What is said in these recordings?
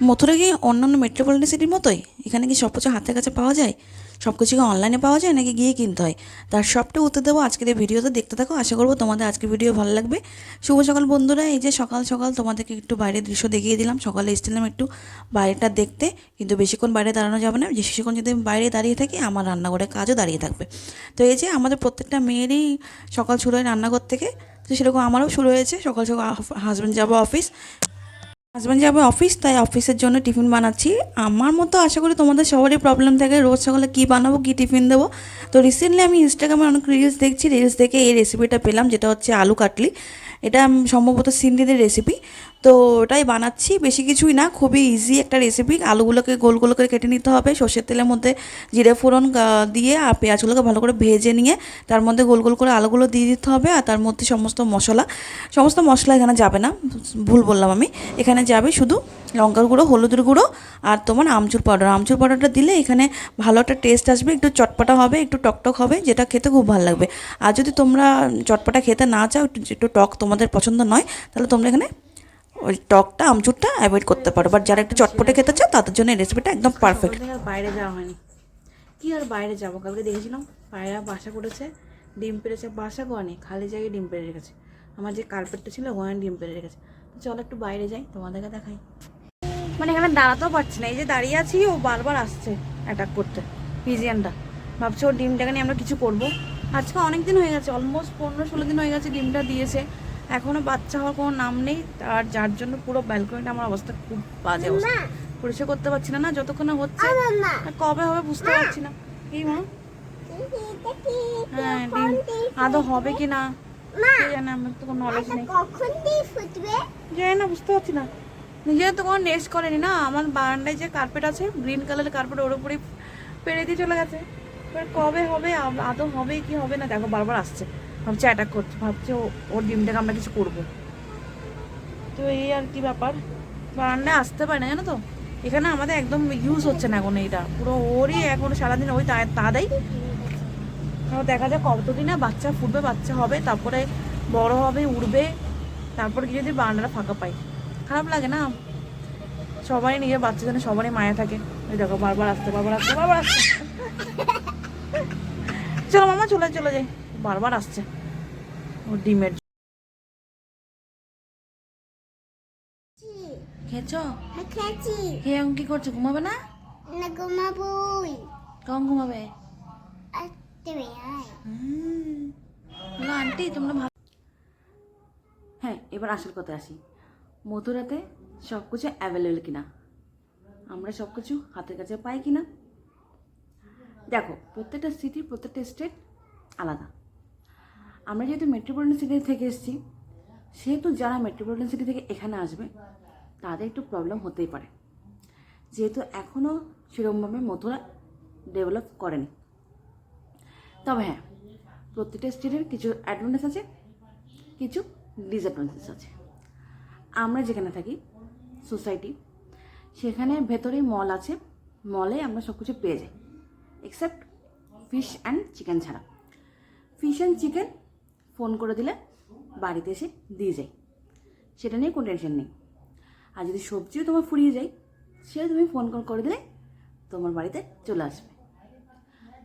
মথুরা কি অন্যান্য মেট্রোপলিটন সিটির মতোই? এখানে কি সব কিছু হাতের কাছে পাওয়া যায়? সব কিছু কি অনলাইনে পাওয়া যায় নাকি গিয়ে কিনতে হয়? তার সবটা উত্তর দেবো আজকের এই ভিডিওতে। দেখতে থাকো, আশা করব তোমাদের আজকের ভিডিও ভালো লাগবে। শুভ সকাল বন্ধুরা, এই যে সকাল সকাল তোমাদেরকে একটু বাইরের দৃশ্য দেখিয়ে দিলাম। সকালে এসেছিলাম একটু বাইরেটা দেখতে, কিন্তু বেশিক্ষণ বাইরে দাঁড়ানো যাবে না। বেশিক্ষণ যদি আমি বাইরে দাঁড়িয়ে থাকি, আমার রান্নাঘরের কাজও দাঁড়িয়ে থাকবে। তো এই যে আমাদের প্রত্যেকটা মেয়েরই সকাল শুরু হয় রান্নাঘর থেকে। তো সেরকম আমারও শুরু হয়েছে। সকাল সকাল হাজব্যান্ড যাব অফিস হাজব্যান্ড যাবে অফিস তাই অফিসের জন্য টিফিন বানাচ্ছি। আমার মতো আশা করি তোমাদের সবারই প্রবলেম থাকে। রোজ সকালে কী বানাবো, কী টিফিন দেবো? তো রিসেন্টলি আমি ইনস্টাগ্রামে অনেক রিলস দেখছি। রিলস দেখে এই রেসিপিটা পেলাম, যেটা হচ্ছে আলু কাটলি। এটা সম্ভবত সিন্ডিদের রেসিপি তো ওটাই বানাচ্ছি। বেশি কিছুই না, খুবই ইজি একটা রেসিপি আলুগুলোকে গোল গোল করে কেটে নিতে হবে। সর্ষের তেলের মধ্যে জিরে ফোড়ন দিয়ে আর পেঁয়াজগুলোকে ভালো করে ভেজে নিয়ে তার মধ্যে গোল গোল করে আলুগুলো দিয়ে দিতে হবে আর তার মধ্যে সমস্ত মশলা। সমস্ত মশলা এখানে যাবে না, ভুল বললাম আমি। এখানে যাবে শুধু লঙ্কার গুঁড়ো, হলুদের গুঁড়ো আর তোমার আমচুর পাউডার। আমচুর পাউডারটা দিলে এখানে ভালো একটা টেস্ট আসবে, একটু চটপটা হবে, একটু টকটক হবে, যেটা খেতে খুব ভালো লাগবে। আর যদি তোমরা চটপটা খেতে না চাও, একটু একটু টক তোমাদের পছন্দ নয়, তাহলে তোমরা এখানে ওই টকটা আমচুরটা অ্যাভয়েড করতে পারো। বাট যারা একটু চটপটে খেতে চাও তাদের জন্য এই রেসিপিটা একদম পারফেক্ট বাইরে যাওয়া হয়নি। কি আর বাইরে যাব? কালকে দেখেছিলাম পায়রা বাসা করেছে ডিম পেড়েছে বাসা গনে খালি জায়গায় ডিম পেড়ে রেখেছে। আমার যে কার্পেটটা ছিল ওখানে ডিম পেড়ে রেখেছে। তো চলো একটু বাইরে যাই তোমাদেরকে দেখাই। মানে এখানে দাঁড়াতেও পারছি না এই যে দাঁড়িয়ে আছি ও বারবার আসছে অ্যাটাক করতে পিজিয়ানটা ভাবছি ওর ডিমটাকে নিয়ে আমরা কিছু করব। আজকে অনেক দিন হয়ে গেছে অলমোস্ট পনেরো ষোলো দিন হয়ে গেছে ডিমটা দিয়েছে। এখনও বাচ্চা হওয়ার কোনো নাম নেই আর যার জন্য পুরো ব্যালকনিটা আমার অবস্থা খুব বাজে অবস্থা। পরিষ্কার করতে পারছি না না যতক্ষণ না হচ্ছে কবে হবে বুঝতে পারছি না। কি মা। হ্যাঁ ডিম। আদৌ হবে কি না? জানে আমার তো কোনো নলেজ নেই। জানি না বুঝতে পারছি না। নিজের তো কোনো নেক্সট করেনি না। আমার বারান্দায় যে কার্পেট আছে গ্রিন কালারের কার্পেট ওর উপরেই পেরে দিয়ে চলে গেছে। এবার কবে হবে আদৌ হবে কি হবে না দেখো বারবার আসছে। ভাবছি অ্যাটাক করছে, ভাবছে ওর ডিমটাকে আমরা কিছু করব। তো এই আর কি ব্যাপার। বারান্দায় আসতে পারে না, জানো তো? এখানে আমাদের একদম ইউজ হচ্ছে না এখন এইটা পুরো ওরই এখন সারাদিন ওই তা- এবার দেখা যাক কতদিনে বাচ্চা ফুটবে, বাচ্চা হবে, তারপরে বড় হবে, উড়বে, তারপর কি যদি বারান্দাটা ফাঁকা পাই। খারাপ লাগে না? সবাই নিজের বাচ্চা জন্য সবারই মায়া থাকে। ওই দেখো, বারবার আসতে বারবার আসতে বারবার আসতে চলো মামা, চলে চলে যাই। বারবার আসছে। ও ডিমের খেয়েছো। খেয়েছি? খেয়ে এখন কি করছ ঘুমাবে না? না ঘুমাবই। কখন ঘুমাবে। বলো আন্টি তোমরা ভাব হ্যাঁ এবার আসল কথা আসি। মথুরাতে সব কিছু অ্যাভেলেবেল কিনা? আমরা সব কিছু হাতের কাছে পাই কিনা? দেখো প্রত্যেকটা সিটি প্রত্যেকটা স্টেট আলাদা। আমরা যেহেতু মেট্রোপলিটন সিটি থেকে এসেছি, সেহেতু যারা মেট্রোপলিটন সিটি থেকে এখানে আসবে, তাদের একটু প্রবলেম হতেই পারে। যেহেতু এখনও সেরকমভাবে মথুরা ডেভেলপ করেনি। তবে হ্যাঁ প্রত্যেকটা স্টেটের কিছু অ্যাডভান্টেজ আছে, কিছু ডিসঅ্যাডভান্টেজ আছে। আমরা যেখানে থাকি সোসাইটি সেখানে ভেতরেই মল আছে। মলে আমরা সব কিছু পেয়ে যাই এক্সেপ্ট ফিশ অ্যান্ড চিকেন ছাড়া। ফিশ অ্যান্ড চিকেন ফোন করে দিলে বাড়িতে এসে দিয়ে যায়। সেটা নিয়ে কোনো টেনশন নেই। আর যদি সবজিও তোমার ফুরিয়ে যায় সেটা তুমি ফোন কল করে দিলে তোমার বাড়িতে চলে আসবে।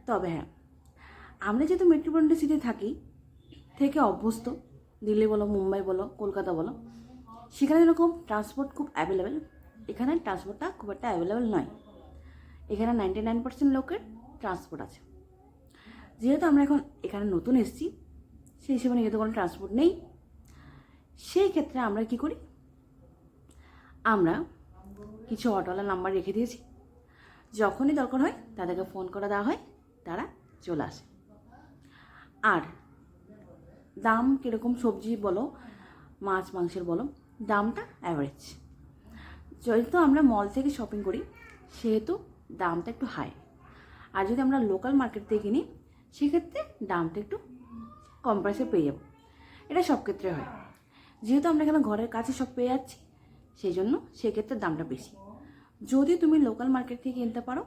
তবে হ্যাঁ আমরা যেহেতু মেট্রোপলিটন সিটি থাকি, থেকে অভ্যস্ত, দিল্লি বলো, মুম্বাই বলো, কলকাতা বলো, সেখানে যেরকম ট্রান্সপোর্ট খুব অ্যাভেলেবেল এখানে ট্রান্সপোর্টটা খুব একটা অ্যাভেলেবেল নয়। এখানে নাইনটি নাইন পার্সেন্ট লোকের ট্রান্সপোর্ট আছে। যেহেতু আমরা এখন এখানে নতুন এসেছি সেই হিসেবে যেহেতু কোনো ট্রান্সপোর্ট নেই। সেই ক্ষেত্রে আমরা কি করি? আমরা কিছু অটোওয়ালা নাম্বার রেখে দিয়েছি। যখনই দরকার হয় তাদেরকে ফোন করে দেওয়া হয়, তারা চলে আসে। আর দাম কীরকম সবজি বলো, মাছ, মাংসের বলো, দামটা অ্যাভারেজ যেহেতু আমরা মল থেকে শপিং করি, সেহেতু দামটা একটু হাই আর যদি আমরা লোকাল মার্কেট থেকে কিনি, সেক্ষেত্রে দামটা একটু কম প্রাইসে পেয়ে যাব। এটা সব ক্ষেত্রে হয়। যেহেতু আমরা এখানে ঘরের কাছে সব পেয়ে যাচ্ছি, সেই জন্য সেক্ষেত্রে দামটা বেশি। যদি তুমি লোকাল মার্কেট থেকে কিনতে পারো,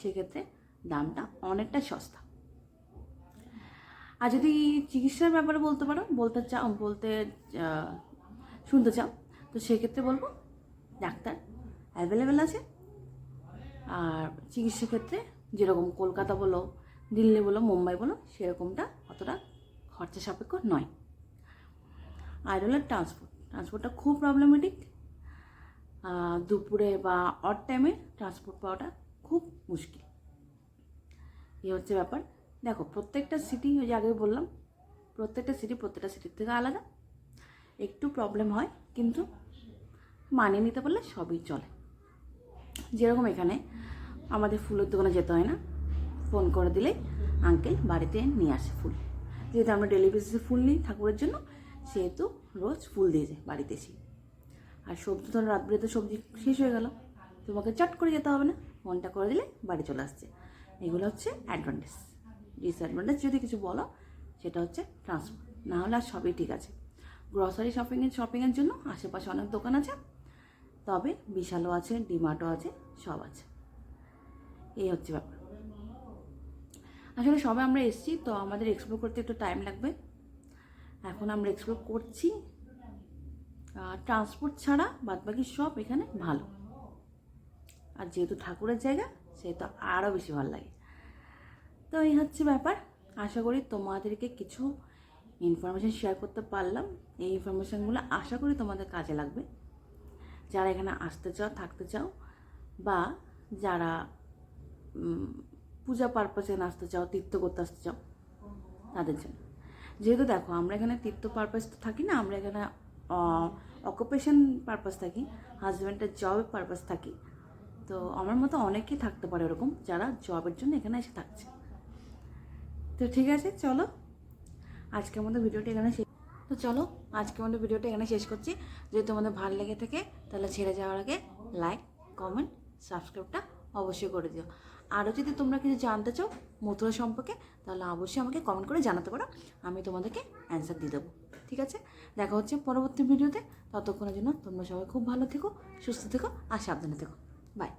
সেক্ষেত্রে দামটা অনেকটা সস্তা। আর যদি চিকিৎসার ব্যাপারে বলতে পারো, বলতে চাও, বলতে শুনতে চাও, তো সেক্ষেত্রে বলব ডাক্তার অ্যাভেলেবেল আছে। আর চিকিৎসা ক্ষেত্রে যেরকম কলকাতা বলো, দিল্লি বলো, মুম্বাই বলো, সেরকমটা অতটা খরচা সাপেক্ষ নয়। হলো ট্রান্সপোর্ট ট্রান্সপোর্টটা খুব প্রবলেমেটিক দুপুরে বা অড টাইমে ট্রান্সপোর্ট পাওয়াটা খুব মুশকিল। এই হচ্ছে ব্যাপার। দেখো, প্রত্যেকটা সিটি ওই যে আগে বললাম, প্রত্যেকটা সিটি প্রত্যেকটা সিটির থেকে আলাদা। একটু প্রবলেম হয়, কিন্তু মানিয়ে নিতে পারলে সবই চলে। যেরকম এখানে আমাদের ফুলের দোকানে যেতে হয় না। ফোন করে দিলেই আঙ্কেল বাড়িতে নিয়ে আসে ফুল। যেহেতু আমরা ডেলি বেসিসে ফুল নিই ঠাকুরের জন্য, সেহেতু রোজ ফুল দিয়ে যায় বাড়িতে এসে। আর সবজি ধরো রাত তো সবজি শেষ হয়ে গেল। তোমাকে চট করে যেতে হবে না, ফোনটা করে দিলে বাড়ি চলে আসছে। এগুলো হচ্ছে অ্যাডভান্টেজ ডিসঅ্যাডভান্টেজ যদি কিছু বলো, সেটা হচ্ছে ট্রান্সপোর্ট না হলে আর সবই ঠিক আছে। গ্রসারি শপিংয়ের শপিংয়ের জন্য আশেপাশে অনেক দোকান আছে। তবে বিশালও আছে ডিমার্টও আছে, সব আছে। এই হচ্ছে ব্যাপার। আসলে সবে আমরা এসেছি, তো আমাদের এক্সপ্লোর করতে একটু টাইম লাগবে। এখন আমরা এক্সপ্লোর করছি ট্রান্সপোর্ট ছাড়া বাদবাকি সব এখানে ভালো। আর যেহেতু ঠাকুরের জায়গা, সেহেতু আরও বেশি ভালো লাগে। তো এই হচ্ছে ব্যাপার। আশা করি তোমাদেরকে কিছু ইনফরমেশান শেয়ার করতে পারলাম। এই ইনফরমেশানগুলো আশা করি তোমাদের কাজে লাগবে। যারা এখানে আসতে চাও, থাকতে চাও, বা যারা পূজা পারপাসে আসতে চাও, তীর্থ করতে আসতে চাও, তাদের জন্য। যেহেতু দেখো, আমরা এখানে তীর্থ পারপাস তো থাকি না, আমরা এখানে অকুপেশন পারপাস থাকি হাজব্যান্ডের জবের পারপাস থাকি। তো আমার মতো অনেকেই থাকতে পারে ওরকম, যারা জবের জন্য এখানে এসে থাকছে। তো ঠিক আছে, চলো। আজকে আমাদের ভিডিওটা এখানে শেষ। তো চলো আজকে আমাদের ভিডিওটা এখানে শেষ করছি। যদি তোমাদের ভালো লেগে থাকে, তাহলে ছেড়ে যাওয়ার আগে লাইক কমেন্ট সাবস্ক্রাইবটা অবশ্যই করে দিও। আরও যদি তোমরা কিছু জানতে চাও মথুরা সম্পর্কে, তাহলে অবশ্যই আমাকে কমেন্ট করে জানাতে পারো। আমি তোমাদেরকে অ্যান্সার দিয়ে দেবো। ঠিক আছে? দেখা হচ্ছে পরবর্তী ভিডিওতে ততক্ষণের জন্য তোমরা সবাই খুব ভালো থেকো, সুস্থ থেকো, আর সাবধানে থেকো। বাই